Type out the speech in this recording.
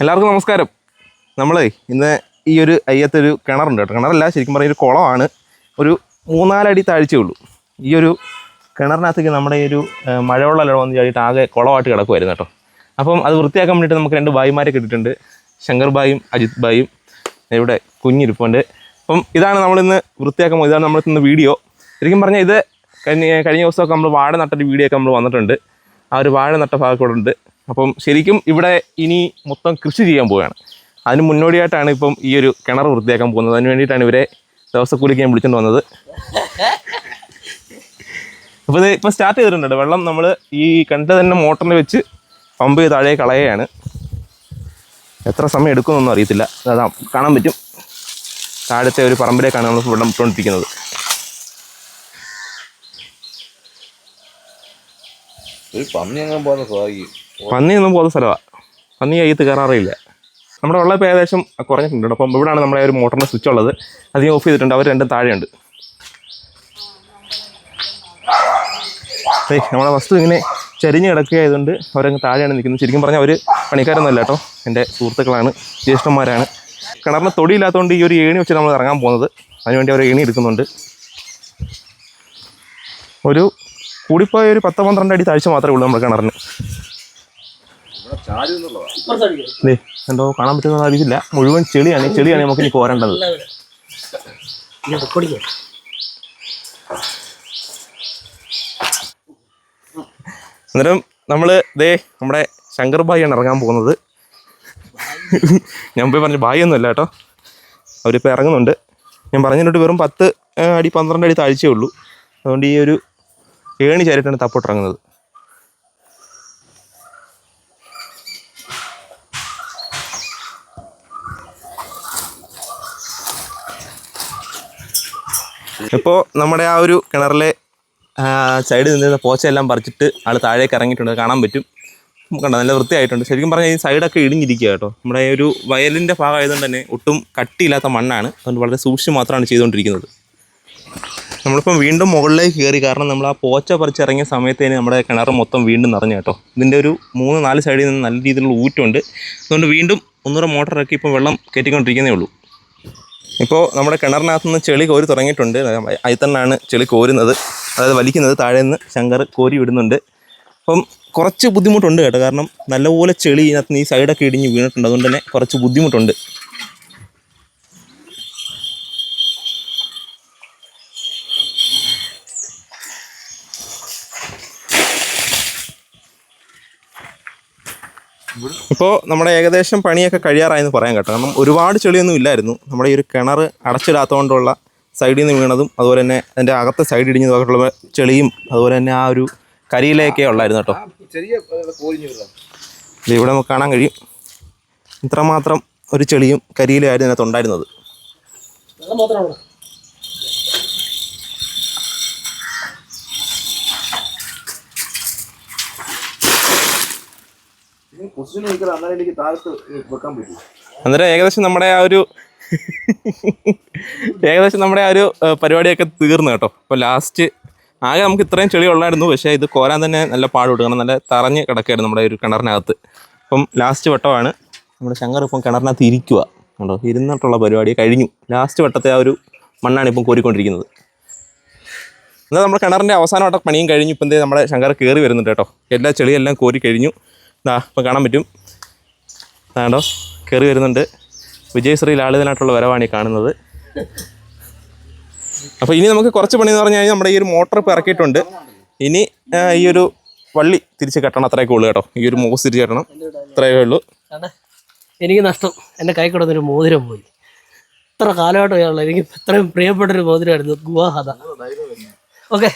എല്ലാവർക്കും നമസ്കാരം. നമ്മളേ ഇന്ന് ഈ ഒരു അയ്യത്തൊരു കിണറുണ്ട് കേട്ടോ. കിണറല്ല ശരിക്കും പറഞ്ഞ ഒരു കുളമാണ്. ഒരു മൂന്നാലടി താഴ്ചയേ ഉള്ളൂ ഈ ഒരു കിണറിനകത്തേക്ക് നമ്മുടെ ഈ ഒരു മഴവെള്ളം വന്ന് ചാടിയിട്ട് ആകെ കുളമായിട്ട് കിടക്കുമായിരുന്നു കേട്ടോ. അപ്പം അത് വൃത്തിയാക്കാൻ വേണ്ടിയിട്ട് നമുക്ക് രണ്ട് ഭായിമാരെ കിട്ടിയിട്ടുണ്ട് ശങ്കർ ഭായും അജിത് ഭായും ഇവിടെ കുഞ്ഞിരിപ്പുണ്ട്. അപ്പം ഇതാണ് നമ്മളിന്ന് വൃത്തിയാക്കാൻ ഇതാണ് നമ്മൾ ഇന്ന് വീഡിയോ. ശരിക്കും പറഞ്ഞാൽ ഇത് കഴിഞ്ഞ കഴിഞ്ഞ ദിവസമൊക്കെ നമ്മൾ വാഴ നട്ടൊരു വീഡിയോ ഒക്കെ നമ്മൾ വന്നിട്ടുണ്ട്. ആ ഒരു വാഴ നട്ട ഭാഗം കൂടെ ഉണ്ട്. അപ്പം ശരിക്കും ഇവിടെ ഇനി മൊത്തം കൃഷി ചെയ്യാൻ പോവുകയാണ്. അതിന് മുന്നോടിയായിട്ടാണ് ഇപ്പം ഈ ഒരു കിണർ വൃത്തിയാക്കാൻ പോകുന്നത്. അതിന് വേണ്ടിയിട്ടാണ് ഇവരെ ദിവസക്കൂലിക്ക് ഞാൻ വിളിച്ചുകൊണ്ട് വന്നത്. അപ്പോൾ ഇത് ഇപ്പം സ്റ്റാർട്ട് ചെയ്തിട്ടുണ്ട്. വെള്ളം നമ്മൾ ഈ കണ്ട തന്നെ മോട്ടറിൽ വെച്ച് പമ്പ് ചെയ്ത് താഴെ കളയുകയാണ്. എത്ര സമയം എടുക്കുമെന്നൊന്നും അറിയത്തില്ല. അതാ കാണാൻ പറ്റും. താഴത്തെ ഒരു പറമ്പിലേക്കാണ് നമ്മൾ വെള്ളം ഇട്ടുകൊണ്ടിരിക്കുന്നത്. ഒരു പന്നി അങ്ങനെ പോകുന്ന സ്വാഭാവികം പന്നിയൊന്നും പോകുന്ന സ്ഥലമാണ് പന്നി കയ്യത്ത് കയറാറില്ല നമ്മുടെ വെള്ളം ഇപ്പോൾ ഏകദേശം കുറഞ്ഞിട്ടുണ്ട്. അപ്പം ഇവിടെയാണ് നമ്മുടെ ഒരു മോട്ടറിന്റെ സ്വിച്ച് ഉള്ളത്. അധികം ഓഫ് ചെയ്തിട്ടുണ്ട്. അവർ രണ്ടും താഴെയുണ്ട്. ഏയ് നമ്മുടെ വസ്തു ഇങ്ങനെ ചരിഞ്ഞ് കിടക്കുകയായതുകൊണ്ട് അവരങ്ങ് താഴെയാണ് നിൽക്കുന്നത്. ശരിക്കും പറഞ്ഞാൽ അവർ പണിക്കാരൊന്നുമല്ല കേട്ടോ. എന്റെ സുഹൃത്തുക്കളാണ് ജ്യേഷ്ഠന്മാരാണ്. കിണറിന് തൊടിയില്ലാത്തതുകൊണ്ട് ഈ ഒരു ഏണി വെച്ച് നമ്മൾ ഇറങ്ങാൻ പോകുന്നത്. അതിനുവേണ്ടി അവർ ഏണി എടുക്കുന്നുണ്ട്. ഒരു കൂടിപ്പോയ ഒരു പത്ത് പന്ത്രണ്ട് അടി താഴ്ച മാത്രമേ ഉള്ളൂ നമ്മുടെ കിണറിന്. എന്തോ കാണാൻ പറ്റുന്ന അറിയില്ല മുഴുവൻ ചെളിയാണ്. ഈ ചെളിയാണ് നമുക്ക് ഇനി കോരേണ്ടത് അന്നേരം നമ്മൾ ദേ നമ്മുടെ ശങ്കർ ഭായിയാണ് ഇറങ്ങാൻ പോകുന്നത്. ഞാൻ പോയി പറഞ്ഞു ഭായി ഒന്നുമല്ല കേട്ടോ. അവരിപ്പോൾ ഇറങ്ങുന്നുണ്ട്. ഞാൻ പറഞ്ഞിട്ട് വെറും പത്ത് അടി പന്ത്രണ്ട് അടി താഴ്ചയേ ഉള്ളൂ. അതുകൊണ്ട് ഈ ഒരു ഏണി ചാരിട്ടാണ് തപ്പോട്ട് ഇപ്പോൾ നമ്മുടെ ആ ഒരു കിണറിലെ സൈഡിൽ നിന്നിരുന്ന പോച്ചയെല്ലാം പറിച്ചിട്ട് ആൾ താഴേക്ക് ഇറങ്ങിയിട്ടുണ്ട്. കാണാൻ പറ്റും. കണ്ടോ? നല്ല വൃത്തിയായിട്ടുണ്ട്. ശരിക്കും പറഞ്ഞാൽ ഈ സൈഡൊക്കെ ഇടിഞ്ഞിരിക്കുക കേട്ടോ. നമ്മുടെ ഒരു വയലിന്റെ ഭാഗമായതുകൊണ്ട് തന്നെ ഒട്ടും കട്ടിയില്ലാത്ത മണ്ണാണ്. അതുകൊണ്ട് വളരെ സൂക്ഷിച്ച് മാത്രമാണ് ചെയ്തുകൊണ്ടിരിക്കുന്നത്. നമ്മളിപ്പം വീണ്ടും മുകളിലേക്ക് കയറി. കാരണം നമ്മൾ ആ പോച്ച പറിച്ചിറങ്ങിയ സമയത്തേന് നമ്മുടെ കിണർ മൊത്തം വീണ്ടും നിറഞ്ഞു കേട്ടോ. ഇതിന്റെ ഒരു മൂന്ന് നാല് സൈഡിൽ നിന്ന് നല്ല രീതിയിലുള്ള ഊറ്റുണ്ട് അതുകൊണ്ട് വീണ്ടും ഒന്നൂറ് മോട്ടറൊക്കെ ഇപ്പം വെള്ളം കയറ്റിക്കൊണ്ടിരിക്കുന്നേ ഉള്ളൂ. ഇപ്പോൾ നമ്മുടെ കിണറിനകത്ത് നിന്ന് ചെളി കോരി തുടങ്ങിയിട്ടുണ്ട്. തന്നെയാണ് ചെളി കോരുന്നത്. അതായത് വലിക്കുന്നത് താഴെ നിന്ന് ശങ്കർ കോരി വിടുന്നുണ്ട്. അപ്പം കുറച്ച് ബുദ്ധിമുട്ടുണ്ട് കേട്ടോ. കാരണം നല്ലപോലെ ചെളി ഇതിനകത്ത് ഈ സൈഡൊക്കെ ഇടിഞ്ഞ് വീണിട്ടുണ്ട്. അതുകൊണ്ട് തന്നെ കുറച്ച് ബുദ്ധിമുട്ടുണ്ട്. ഇപ്പോൾ നമ്മുടെ ഏകദേശം പണിയൊക്കെ കഴിയാറായെന്ന് പറയാൻ കേട്ടോ. കാരണം ഒരുപാട് ചെളിയൊന്നും ഇല്ലായിരുന്നു. നമ്മുടെ ഈ ഒരു കിണർ അടച്ചിടാത്തതുകൊണ്ടുള്ള സൈഡിൽ നിന്ന് വീണതും അതുപോലെ തന്നെ അതിന്റെ അകത്തെ സൈഡ് ഇടിഞ്ഞതുമായിട്ടുള്ള ചെളിയും അതുപോലെ തന്നെ ആ ഒരു കരിയിലയൊക്കെ ഉള്ളായിരുന്നു കേട്ടോ. ഇത് ഇവിടെ നമുക്ക് കാണാൻ കഴിയും. ഇത്രമാത്രം ഒരു ചെളിയും കരിയിലായിരുന്നു ഇതിനകത്ത് ഉണ്ടായിരുന്നത്. അന്നേരം ഏകദേശം നമ്മുടെ ആ ഒരു ഏകദേശം നമ്മുടെ ആ ഒരു പരിപാടിയൊക്കെ തീർന്നു കേട്ടോ. അപ്പോൾ ലാസ്റ്റ് ആകെ നമുക്ക് ഇത്രയും ചെളി ഉള്ളായിരുന്നു. പക്ഷേ ഇത് കോരാൻ തന്നെ നല്ല പാടുപെട്ടു കാരണം നല്ല തറഞ്ഞ് കിടക്കുകയായിരുന്നു നമ്മുടെ ഒരു കിണറിനകത്ത്. അപ്പം ലാസ്റ്റ് വട്ടമാണ് നമ്മുടെ ശങ്കർ ഇപ്പം കിണറിനകത്ത് ഇരിക്കുക. കണ്ടോ? ഇരുന്നിട്ടുള്ള പരിപാടി കഴിഞ്ഞു. ലാസ്റ്റ് വട്ടത്തെ ആ ഒരു മണ്ണാണ് ഇപ്പം കോരിക്കൊണ്ടിരിക്കുന്നത്. എന്നാൽ നമ്മുടെ കിണറിന്റെ അവസാന വട്ട പണിയും കഴിഞ്ഞു. ഇപ്പം എന്തേ നമ്മുടെ ശങ്കർ കയറി വരുന്നുണ്ട് കേട്ടോ. എല്ലാ ചെളിയെല്ലാം കോരി കഴിഞ്ഞു. ഇതാ ഇപ്പം കാണാൻ പറ്റും. അതാണ്ടോ കയറി വരുന്നുണ്ട്. വിജയശ്രീ ലാളിതനായിട്ടുള്ള വരവാണ് ഈ കാണുന്നത്. അപ്പോൾ ഇനി നമുക്ക് കുറച്ച് പണി എന്ന് പറഞ്ഞു കഴിഞ്ഞാൽ നമ്മുടെ ഈ ഒരു മോട്ടർ ഇപ്പോൾ ഇറക്കിയിട്ടുണ്ട്. ഇനി ഈ ഒരു വള്ളി തിരിച്ച് കെട്ടണം അത്രയൊക്കെ ഉള്ളൂ കേട്ടോ. ഈ ഒരു മോസ് തിരിച്ച് കെട്ടണം. അത്രയൊക്കെ ഉള്ളൂ. എനിക്ക് നഷ്ടം. എന്റെ കൈ കിടന്നൊരു മോതിരം പോയി. ഇത്ര കാലമായിട്ട് ഉള്ള എനിക്ക് ഇത്രയും പ്രിയപ്പെട്ട ഒരു മോതിരമായിരുന്നു. ഗുവാഹത ഓക്കെ